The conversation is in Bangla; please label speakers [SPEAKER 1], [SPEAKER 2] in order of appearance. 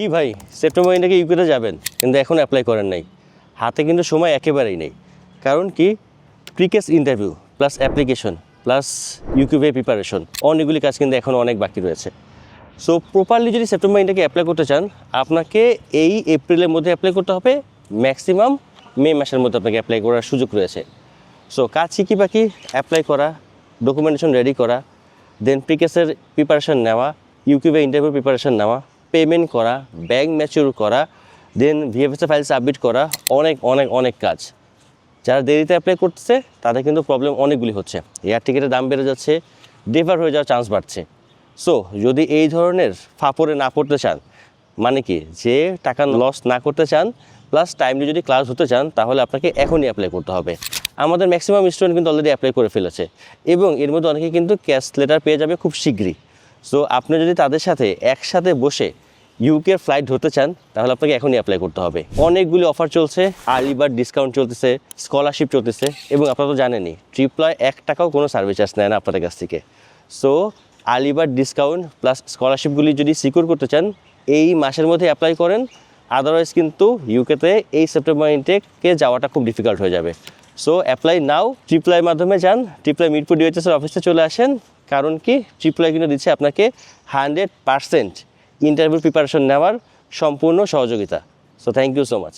[SPEAKER 1] কি ভাই? সেপ্টেম্বর ইন্টাকে ইউকেতে যাবেন, কিন্তু এখন অ্যাপ্লাই করেন নাই। হাতে কিন্তু সময় একেবারেই নেই। কারণ কি? প্রিকেস ইন্টারভিউ প্লাস অ্যাপ্লিকেশন প্লাস ইউকিউবে প্রিপারেশন অনেকগুলি কাজ কিন্তু এখন অনেক বাকি রয়েছে। সো প্রপারলি যদি সেপ্টেম্বর ইন্টাকে অ্যাপ্লাই করতে চান, আপনাকে এই এপ্রিলের মধ্যে অ্যাপ্লাই করতে হবে। ম্যাক্সিমাম মে মাসের মধ্যে আপনাকে অ্যাপ্লাই করার সুযোগ রয়েছে। সো কাজ কি বাকি? অ্যাপ্লাই করা ডকুমেন্টেশন রেডি করা দেন প্রিকেসের প্রিপারেশন নেওয়া ইউকিউবে ইন্টারভিউ প্রিপারেশন নেওয়া পেমেন্ট করা ব্যাংক ম্যাচিউর করা দেন ভিএফএসএ ফাইল সাবমিট করা, অনেক অনেক অনেক কাজ। যারা দেরিতে অ্যাপ্লাই করতেছে, তাদের কিন্তু প্রবলেম অনেকগুলি হচ্ছে। এয়ার টিকিটের দাম বেড়ে যাচ্ছে ডেভার হয়ে যাওয়ার চান্স বাড়ছে। সো যদি এই ধরনের ফাপড়ে না পড়তে চান মানে কি, যে টাকা লস না করতে চান প্লাস টাইমলি যদি ক্লাস হতে চান, তাহলে আপনাকে এখনই অ্যাপ্লাই করতে হবে। আমাদের ম্যাক্সিমাম স্টুডেন্ট কিন্তু অলরেডি অ্যাপ্লাই করে ফেলেছে। এবং এর মধ্যে অনেকে কিন্তু ক্যাশ লেটার পেয়ে যাবে খুব শীঘ্রই। সো আপনি যদি তাদের সাথে একসাথে বসে ইউকের ফ্লাইট ধরতে চান, তাহলে আপনাকে এখনই অ্যাপ্লাই করতে হবে। অনেকগুলি অফার চলছে আর্লি বার্ড ডিসকাউন্ট চলতেছে স্কলারশিপ চলতেছে, এবং আপনারা তো জানেনই ট্রিপ্লয় এক টাকাও কোনো সার্ভিস চার্জ নেয় না আপনাদের কাছ থেকে। So early bird discount plus স্কলারশিপগুলি যদি সিকিউর করতে চান, এই মাসের মধ্যে অ্যাপ্লাই করেন। আদারওয়াইজ কিন্তু ইউকেতে এই সেপ্টেম্বর ইনটেককে যাওয়াটা খুব ডিফিকাল্ট হয়ে যাবে। সো অ্যাপ্লাই নাও ট্রিপ্লাইয়ের মাধ্যমে যান। ট্রিপ্লাই মিরপুর ডিওএইচএসের অফিসে চলে আসেন। কারণ কি? ট্রিপ্লাই কিন্তু দিচ্ছে আপনাকে হান্ড্রেড পারসেন্ট ইন্টারভিউ প্রিপারেশন নেওয়ার সম্পূর্ণ সহযোগিতা। So thank you so much